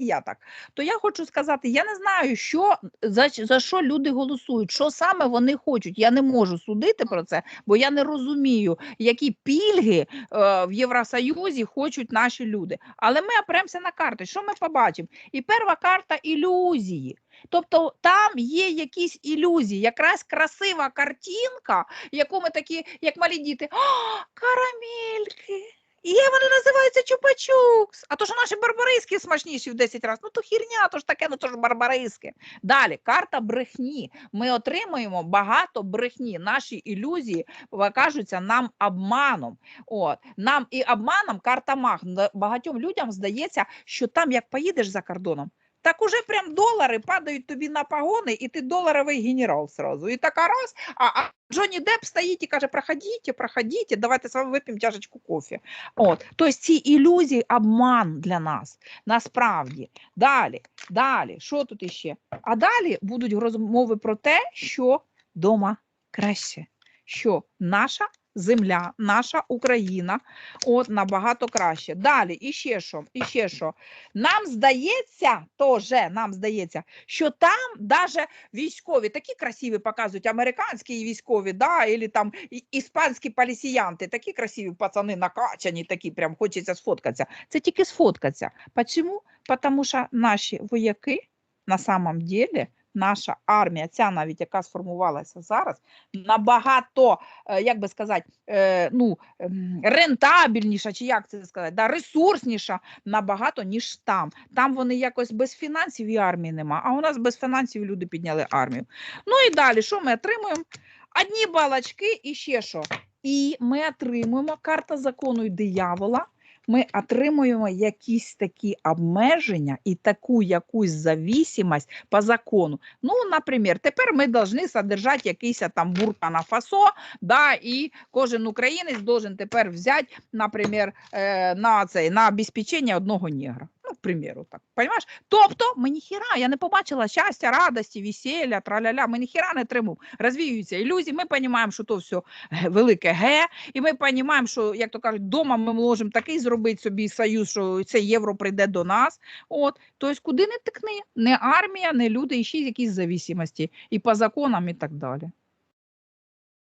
я так. То я хочу сказати, я не знаю, що за, за що люди голосують, що саме вони хочуть. Я не можу судити про це, бо я не розумію, які пільги е, в Євросоюзі хочуть наші люди. Але ми опремося на карти. Що ми побачимо? І перша карта ілюзії. Тобто там є якісь ілюзії, якраз красива картинка, яку ми такі, як малі діти, «О, карамельки. І вони називаються чупа-чукс. А то ж наші барбариски смачніші в 10 разів. Ну то хірня, то ж таке, ну то ж барбариски. Далі, карта брехні. Ми отримуємо багато брехні. Наші ілюзії кажуться нам обманом. От нам і обманом карта маг. Багатьом людям здається, що там, як поїдеш за кордоном, так уже прям долари падають тобі на погони, і ти доларовий генерал сразу. І така раз, а, а Джонні Депп стоїть і каже: проходіть, проходіть, давайте з вами вип'ємо чашечку кофе. От, тобто ці ілюзії обман для нас. Насправді. Далі, далі, що тут іще? А далі будуть розмови про те, що дома краще, що наша земля, наша Україна от набагато краще. Далі, іще що, іще що. Нам здається, тоже нам здається, що там даже військові такі красиві показують, американські військові, да, или там іспанські поліціянти, такі красиві пацани накачані, такі прям хочеться сфоткатися. Це тільки сфоткатися. Почему? Потому що наші вояки на самом деле, наша армія, ця навіть яка сформувалася зараз, набагато, е, як би сказати, е, ну, рентабельніша, чи як це сказати, да, ресурсніша набагато, ніж там. Там вони якось без фінансів і армії нема, а у нас без фінансів люди підняли армію. Ну і далі, що ми отримуємо? Одні балачки і ще що. І ми отримуємо карта закону і диявола. Ми отримуємо якісь такі обмеження і таку якусь завісимость по закону. Ну, наприклад, тепер ми повинні содержати якийсь там буркана фасо, да, і кожен українець должен тепер взяти, наприклад, е, на цей на обезпечення одного негра. Примеру, так. Понимаєш? Тобто, ми ніхіра, я не побачила щастя, радості, весілля, траля-ля, ми ніхіра не триму. Розвіюються ілюзії, ми розуміємо, що то все велике Г, і ми розуміємо, що, як то кажуть, вдома ми можемо такий зробити собі союз, що це євро прийде до нас. От, тобто, куди не тикни, не армія, не люди, і ще якісь зависимості, і по законам, і так далі.